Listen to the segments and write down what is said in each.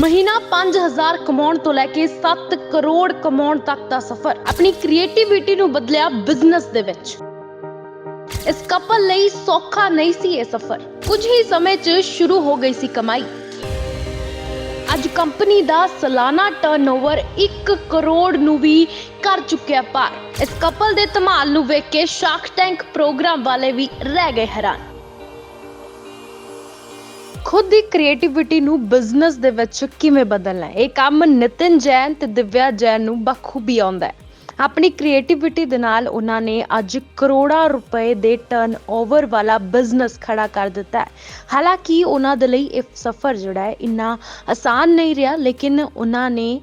ਮਹੀਨਾ 5000 ਕਮਾਉਣ ਤੋਂ ਲੈ ਕੇ 7 ਕਰੋੜ ਕਮਾਉਣ ਤੱਕ ਦਾ ਸਫ਼ਰ, ਆਪਣੀ ਕ੍ਰੀਏਟੀਵਿਟੀ ਨੂੰ ਬਦਲਿਆ ਬਿਜ਼ਨਸ ਦੇ ਵਿੱਚ। ਇਸ ਕਪਲ ਲਈ ਸੌਖਾ ਨਹੀਂ ਸੀ ਇਹ ਸਫ਼ਰ। ਕੁਝ ਹੀ ਸਮੇਂ 'ਚ ਸ਼ੁਰੂ ਹੋ ਗਈ ਸੀ ਕਮਾਈ। ਅੱਜ ਕੰਪਨੀ ਦਾ ਸਾਲਾਨਾ ਟਰਨਓਵਰ 1 ਕਰੋੜ ਨੂੰ ਵੀ ਕਰ ਚੁੱਕਿਆ ਪਾਰ। ਇਸ ਕਪਲ ਦੇ ਧਮਾਲ ਨੂੰ ਵੇਖ ਕੇ ਸ਼ਾਰਕ ਟੈਂਕ ਪ੍ਰੋਗਰਾਮ ਵਾਲੇ ਵੀ ਰਹਿ ਗਏ ਹੈਰਾਨ। ਖੁਦ ਦੀ ਕ੍ਰੀਏਟੀਵਿਟੀ ਨੂੰ ਬਿਜ਼ਨਸ ਦੇ ਵਿੱਚ ਕਿਵੇਂ ਬਦਲਣਾ ਹੈ? ਇਹ ਕੰਮ ਨਿਤਿਨ ਜੈਨ ਤੇ ਦਿਵਿਆ ਜੈਨ ਨੂੰ ਬਖੂਬੀ ਆਉਂਦਾ ਹੈ। ਆਪਣੀ ਕ੍ਰੀਏਟੀਵਿਟੀ ਦੇ ਨਾਲ ਉਹਨਾਂ ਨੇ ਅੱਜ ਕਰੋੜਾਂ ਰੁਪਏ ਦੇ ਟਰਨਓਵਰ ਵਾਲਾ ਬਿਜ਼ਨਸ ਖੜਾ ਕਰ ਦਿੱਤਾ ਹੈ। ਹਾਲਾਂਕਿ ਉਹਨਾਂ ਦੇ ਲਈ ਇਹ ਸਫ਼ਰ ਜਿਹੜਾ ਹੈ ਇੰਨਾ ਆਸਾਨ ਨਹੀਂ ਰਿਹਾ, ਲੇਕਿਨ ਉਹਨਾਂ ਨੇ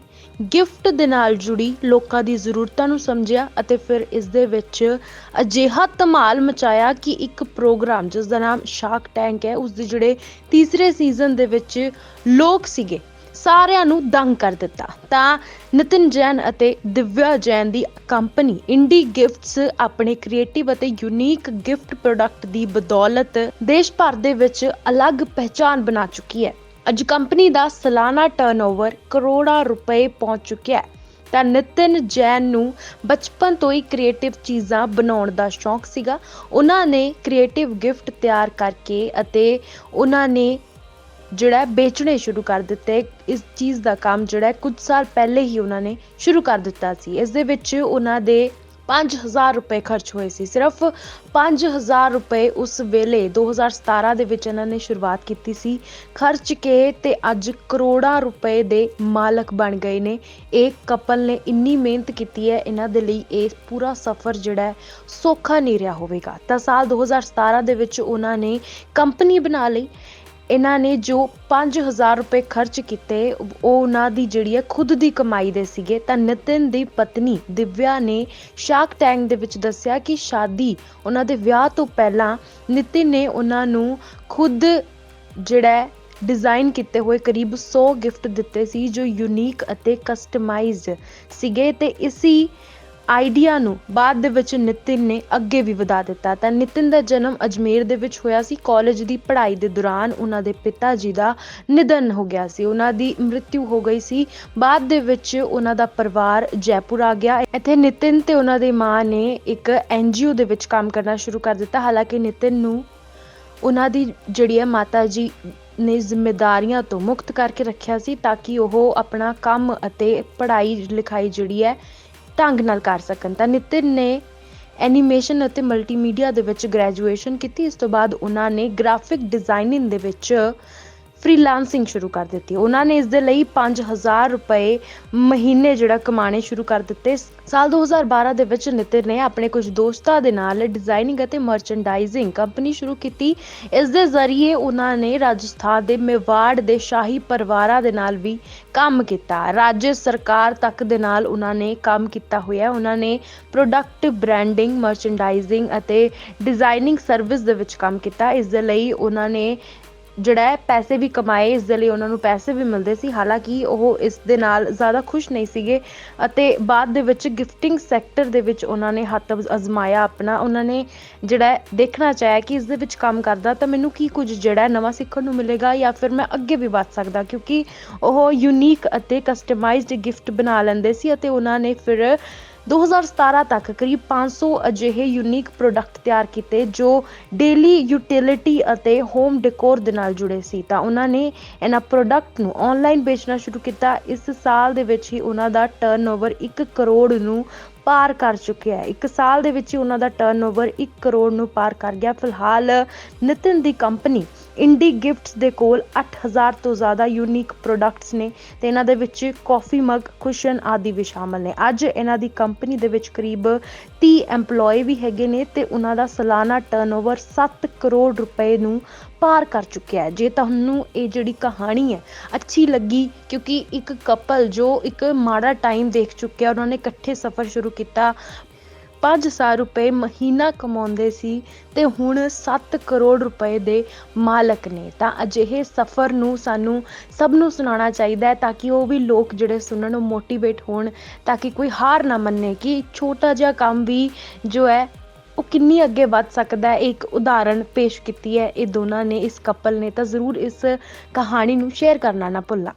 ਗਿਫਟ ਦੇ ਨਾਲ ਜੁੜੀ ਲੋਕਾਂ ਦੀ ਜ਼ਰੂਰਤਾਂ ਨੂੰ ਸਮਝਿਆ ਅਤੇ ਫਿਰ ਇਸ ਦੇ ਵਿੱਚ ਅਜਿਹਾ ਧਮਾਲ ਮਚਾਇਆ ਕਿ ਇੱਕ ਪ੍ਰੋਗਰਾਮ ਜਿਸ ਦਾ ਨਾਮ ਸ਼ਾਰਕ ਟੈਂਕ ਹੈ ਉਸ ਦੇ ਜਿਹੜੇ ਤੀਸਰੇ ਸੀਜ਼ਨ ਦੇ ਵਿੱਚ ਲੋਕ ਸੀਗੇ ਸਾਰਿਆਂ ਨੂੰ ਦੰਗ ਕਰ ਦਿੱਤਾ। ਤਾਂ ਨਿਤਿਨ ਜੈਨ ਅਤੇ ਦਿਵਿਆ ਜੈਨ ਦੀ ਕੰਪਨੀ ਇੰਡੀ ਗਿਫਟਸ ਆਪਣੇ ਕ੍ਰੀਏਟਿਵ ਅਤੇ ਯੂਨੀਕ ਗਿਫਟ ਪ੍ਰੋਡਕਟ ਦੀ ਬਦੌਲਤ ਦੇਸ਼ ਭਰ ਦੇ ਵਿੱਚ ਅਲੱਗ ਪਹਿਚਾਨ ਬਣਾ ਚੁੱਕੀ ਹੈ। ਅੱਜ ਕੰਪਨੀ ਦਾ ਸਾਲਾਨਾ ਟਰਨਓਵਰ ਕਰੋੜਾਂ ਰੁਪਏ ਪਹੁੰਚ ਚੁੱਕਿਆ ਹੈ। ਤਾਂ ਨਿਤਿਨ ਜੈਨ ਨੂੰ ਬਚਪਨ ਤੋਂ ਹੀ ਕ੍ਰੀਏਟਿਵ ਚੀਜ਼ਾਂ ਬਣਾਉਣ ਦਾ ਸ਼ੌਂਕ ਸੀਗਾ। ਉਹਨਾਂ ਨੇ ਕ੍ਰੀਏਟਿਵ ਗਿਫਟ ਤਿਆਰ ਕਰਕੇ ਅਤੇ ਉਹਨਾਂ ਨੇ ਜਿਹੜਾ ਵੇਚਣੇ ਸ਼ੁਰੂ ਕਰ ਦਿੱਤੇ। ਇਸ ਚੀਜ਼ ਦਾ ਕੰਮ ਜਿਹੜਾ ਕੁਝ ਸਾਲ ਪਹਿਲੇ ਹੀ ਉਹਨਾਂ ਨੇ ਸ਼ੁਰੂ ਕਰ ਦਿੱਤਾ ਸੀ। ਇਸ ਦੇ ਵਿੱਚ ਉਹਨਾਂ ਦੇ 5000 ਰੁਪਏ ਖਰਚ ਹੋਏ ਸੀ। ਸਿਰਫ 5000 ਰੁਪਏ ਉਸ ਵੇਲੇ 2017 ਦੇ ਵਿੱਚ ਇਹਨਾਂ ਨੇ ਸ਼ੁਰੂਆਤ ਕੀਤੀ ਸੀ। ਖਰਚ ਕੇ ਤੇ ਅੱਜ ਕਰੋੜਾਂ ਰੁਪਏ ਦੇ ਮਾਲਕ ਬਣ ਗਏ ਨੇ। ਇਹ ਕਪਲ ਨੇ ਇੰਨੀ ਮਿਹਨਤ ਕੀਤੀ ਹੈ, ਇਹਨਾਂ ਦੇ ਲਈ ਇਹ ਪੂਰਾ ਸਫ਼ਰ ਜਿਹੜਾ ਸੌਖਾ ਨਹੀਂ ਰਿਹਾ ਹੋਵੇਗਾ। ਤਾਂ ਸਾਲ 2017 ਦੇ ਵਿੱਚ ਉਹਨਾਂ ਨੇ ਕੰਪਨੀ ਬਣਾ ਲਈ। ਇਹਨਾਂ ਨੇ ਜੋ 5000 ਰੁਪਏ ਖਰਚ ਕੀਤੇ, ਉਹ ਉਹਨਾਂ ਦੀ ਜਿਹੜੀ ਹੈ ਖੁਦ ਦੀ ਕਮਾਈ ਦੇ ਸੀਗੇ। ਤਾਂ ਨਿਤਿਨ ਦੀ ਪਤਨੀ ਦਿਵਿਆ ਨੇ ਸ਼ਾਰਕ ਟੈਂਕ ਦੇ ਵਿੱਚ ਦੱਸਿਆ ਕਿ ਸ਼ਾਦੀ ਉਹਨਾਂ ਦੇ ਵਿਆਹ ਤੋਂ ਪਹਿਲਾਂ ਨਿਤਿਨ ਨੇ ਉਹਨਾਂ ਨੂੰ ਖੁਦ ਜਿਹੜਾ ਹੈ ਡਿਜ਼ਾਈਨ ਕੀਤੇ ਹੋਏ ਕਰੀਬ 100 ਗਿਫਟ ਦਿੱਤੇ ਸੀ, ਜੋ ਯੂਨੀਕ ਅਤੇ ਕਸਟਮਾਈਜ਼ਡ ਸੀਗੇ। ਤੇ ਇਸੀ ਆਈਡੀਆ ਨੂੰ ਬਾਅਦ ਦੇ ਵਿੱਚ ਨਿਤਿਨ ਨੇ ਅੱਗੇ ਵੀ ਵਧਾ ਦਿੱਤਾ। ਤਾਂ ਨਿਤਿਨ ਦਾ ਜਨਮ ਅਜਮੇਰ ਦੇ ਵਿੱਚ ਹੋਇਆ ਸੀ। ਕਾਲਜ ਦੀ ਪੜ੍ਹਾਈ ਦੇ ਦੌਰਾਨ ਉਹਨਾਂ ਦੇ ਪਿਤਾ ਜੀ ਦਾ ਨਿਧਨ ਹੋ ਗਿਆ ਸੀ। ਉਹਨਾਂ ਦੀ ਮ੍ਰਿਤਿੂ ਹੋ ਗਈ ਸੀ। ਬਾਅਦ ਦੇ ਵਿੱਚ ਉਹਨਾਂ ਦਾ ਪਰਿਵਾਰ ਜੈਪੁਰ ਆ ਗਿਆ। ਇੱਥੇ ਨਿਤਿਨ ਤੇ ਉਹਨਾਂ ਦੀ ਮਾਂ ਨੇ ਇੱਕ ਐਨਜੀਓ ਦੇ ਵਿੱਚ ਕੰਮ ਕਰਨਾ ਸ਼ੁਰੂ ਕਰ ਦਿੱਤਾ। ਹਾਲਾਂਕਿ ਨਿਤਿਨ ਨੂੰ ਉਹਨਾਂ ਦੀ ਜਿਹੜੀ ਹੈ ਮਾਤਾ ਜੀ ਨੇ ਜ਼ਿੰਮੇਵਾਰੀਆਂ ਤੋਂ ਮੁਕਤ ਕਰਕੇ ਰੱਖਿਆ ਸੀ ਤਾਂ ਕਿ ਉਹ ਆਪਣਾ ਕੰਮ ਅਤੇ ਪੜ੍ਹਾਈ ਲਿਖਾਈ ਜਿਹੜੀ ਹੈ ਢੰਗ ਨਾਲ ਕਰ ਸਕਣ। ਤਾਂ ਨਿਤਿਨ ਨੇ ਐਨੀਮੇਸ਼ਨ ਅਤੇ ਮਲਟੀਮੀਡੀਆ ਦੇ ਵਿੱਚ ਗ੍ਰੈਜੂਏਸ਼ਨ ਕੀਤੀ। ਇਸ ਤੋਂ ਬਾਅਦ ਉਹਨਾਂ ਨੇ ਗ੍ਰਾਫਿਕ ਡਿਜ਼ਾਈਨਿੰਗ ਦੇ ਵਿੱਚ ਫ੍ਰੀਲਾਂਸਿੰਗ ਸ਼ੁਰੂ ਕਰ ਦਿੱਤੀ। ਉਹਨਾਂ ਨੇ ਇਸ ਦੇ ਲਈ 5000 ਰੁਪਏ ਮਹੀਨੇ ਜਿਹੜਾ ਕਮਾਣੇ ਸ਼ੁਰੂ ਕਰ ਦਿੱਤੇ। ਸਾਲ 2012 ਦੇ ਵਿੱਚ ਨਿਤਿਨ ਨੇ ਆਪਣੇ ਕੁਝ ਦੋਸਤਾਂ ਦੇ ਨਾਲ ਡਿਜ਼ਾਈਨਿੰਗ ਅਤੇ ਮਰਚੈਂਡਾਈਜ਼ਿੰਗ ਕੰਪਨੀ ਸ਼ੁਰੂ ਕੀਤੀ। ਇਸ ਦੇ ਜ਼ਰੀਏ ਉਹਨਾਂ ਨੇ ਰਾਜਸਥਾਨ ਦੇ ਮੇਵਾੜ ਦੇ ਸ਼ਾਹੀ ਪਰਿਵਾਰਾਂ ਦੇ ਨਾਲ ਵੀ ਕੰਮ ਕੀਤਾ। ਰਾਜ ਸਰਕਾਰ ਤੱਕ ਦੇ ਨਾਲ ਉਹਨਾਂ ਨੇ ਕੰਮ ਕੀਤਾ ਹੋਇਆ। ਉਹਨਾਂ ਨੇ ਪ੍ਰੋਡਕਟ ਬ੍ਰਾਂਡਿੰਗ ਮਰਚੈਂਡਾਈਜ਼ਿੰਗ ਅਤੇ ਡਿਜ਼ਾਈਨਿੰਗ ਸਰਵਿਸ ਦੇ ਵਿੱਚ ਕੰਮ ਕੀਤਾ। ਇਸ ਦੇ ਲਈ ਉਹਨਾਂ ਨੇ ਜਿਹੜਾ ਹੈ, ਪੈਸੇ ਵੀ ਕਮਾਏ, ਇਸ ਦੇ ਲਈ ਉਹਨਾਂ ਨੂੰ ਪੈਸੇ ਵੀ ਮਿਲਦੇ ਸੀ। ਹਾਲਾਂਕਿ ਉਹ ਇਸ ਦੇ ਨਾਲ ਜ਼ਿਆਦਾ ਖੁਸ਼ ਨਹੀਂ ਸੀਗੇ ਅਤੇ ਬਾਅਦ ਦੇ ਵਿੱਚ ਗਿਫਟਿੰਗ ਸੈਕਟਰ ਦੇ ਵਿੱਚ ਉਹਨਾਂ ਨੇ ਹੱਥ ਅਜ਼ਮਾਇਆ ਆਪਣਾ। ਉਹਨਾਂ ਨੇ ਜਿਹੜਾ ਦੇਖਣਾ ਚਾਹਿਆ ਕਿ ਇਸ ਦੇ ਵਿੱਚ ਕੰਮ ਕਰਦਾ ਤਾਂ ਮੈਨੂੰ ਕੀ ਕੁਝ ਜਿਹੜਾ ਨਵਾਂ ਸਿੱਖਣ ਨੂੰ ਮਿਲੇਗਾ ਜਾਂ ਫਿਰ ਮੈਂ ਅੱਗੇ ਵੀ ਵੱਧ ਸਕਦਾ, ਕਿਉਂਕਿ ਉਹ ਯੂਨੀਕ ਅਤੇ ਕਸਟਮਾਈਜ਼ਡ ਗਿਫਟ ਬਣਾ ਲੈਂਦੇ ਸੀ ਅਤੇ ਉਹਨਾਂ ਨੇ ਫਿਰ 2017 ਤੱਕ ਕਰੀਬ 500 ਅਜਿਹੇ ਯੂਨੀਕ ਪ੍ਰੋਡਕਟ ਤਿਆਰ ਕੀਤੇ ਜੋ ਡੇਲੀ ਯੂਟਿਲਿਟੀ ਅਤੇ ਹੋਮ ਡੈਕੋਰ ਦੇ ਨਾਲ ਜੁੜੇ ਸੀ। ਤਾਂ ਉਹਨਾਂ ਨੇ ਇਹਨਾਂ ਪ੍ਰੋਡਕਟ ਨੂੰ ਆਨਲਾਈਨ ਵੇਚਣਾ ਸ਼ੁਰੂ ਕੀਤਾ। ਇਸ ਸਾਲ ਦੇ ਵਿੱਚ ਹੀ ਉਹਨਾਂ ਦਾ ਟਰਨਓਵਰ 1 ਕਰੋੜ ਨੂੰ ਪਾਰ ਕਰ ਚੁੱਕਿਆ ਹੈ। ਇੱਕ ਸਾਲ ਦੇ ਵਿੱਚ ਹੀ ਉਹਨਾਂ ਦਾ ਟਰਨਓਵਰ 1 ਕਰੋੜ ਨੂੰ ਪਾਰ ਕਰ ਗਿਆ। ਫਿਲਹਾਲ ਨਿਤਿਨ ਦੀ ਕੰਪਨੀ ਇੰਡੀ ਗਿਫਟਸ ਦੇ ਕੋਲ 8000 ਤੋਂ ਜ਼ਿਆਦਾ ਯੂਨੀਕ ਪ੍ਰੋਡਕਟਸ ਨੇ ਤੇ ਇਹਨਾਂ ਦੇ ਵਿੱਚ ਕਾਫੀ ਮਗ ਕੁਸ਼ਨ ਆਦਿ ਵੀ ਸ਼ਾਮਲ ਨੇ। ਅੱਜ ਇਹਨਾਂ ਦੀ ਕੰਪਨੀ ਦੇ ਵਿੱਚ ਕਰੀਬ 30 EMPLOYE ਵੀ ਹੈਗੇ ਨੇ ਤੇ ਉਹਨਾਂ ਦਾ ਸਾਲਾਨਾ ਟਰਨਓਵਰ 7 ਕਰੋੜ ਰੁਪਏ ਨੂੰ ਪਾਰ ਕਰ ਚੁੱਕਿਆ ਹੈ। ਜੇ ਤੁਹਾਨੂੰ ਇਹ ਜਿਹੜੀ ਕਹਾਣੀ ਹੈ ਅੱਛੀ ਲੱਗੀ, ਕਿਉਂਕਿ ਇੱਕ ਕਪਲ ਜੋ ਇੱਕ ਮਾੜਾ ਟਾਈਮ ਦੇਖ ਚੁੱਕਿਆ ਉਹਨਾਂ ਨੇ ਇਕੱਠੇ ਸਫ਼ਰ ਸ਼ੁਰੂ ਕੀਤਾ 5000 ਰੁਪਏ ਮਹੀਨਾ ਕਮਾਉਂਦੇ ਸੀ ਤੇ ਹੁਣ 7 ਕਰੋੜ ਰੁਪਏ ਦੇ ਮਾਲਕ ਨੇ। ਤਾਂ ਅਜਿਹੇ ਸਫ਼ਰ ਨੂੰ ਸਾਨੂੰ ਸਭ ਨੂੰ ਸੁਣਾਉਣਾ ਚਾਹੀਦਾ ਹੈ ਤਾਂ ਕਿ ਉਹ ਵੀ ਲੋਕ ਜਿਹੜੇ ਸੁਣਨ ਉਹ ਮੋਟੀਵੇਟ ਹੋਣ ਤਾਂ ਕਿ ਕੋਈ ਹਾਰ ਨਾ ਮੰਨੇ ਕਿ ਛੋਟਾ ਜਿਹਾ ਕੰਮ ਵੀ ਜੋ ਹੈ ਉਹ ਕਿੰਨੀ ਅੱਗੇ ਵੱਧ ਸਕਦਾ ਹੈ, ਇੱਕ ਉਦਾਹਰਣ ਪੇਸ਼ ਕੀਤੀ ਹੈ। ਇਹ ਦੋਨਾਂ ਨੇ, ਇਸ ਕਪਲ ਨੇ ਤਾਂ ਜ਼ਰੂਰ ਇਸ ਕਹਾਣੀ ਨੂੰ ਸ਼ੇਅਰ ਕਰਨਾ ਨਾ ਭੁੱਲਣਾ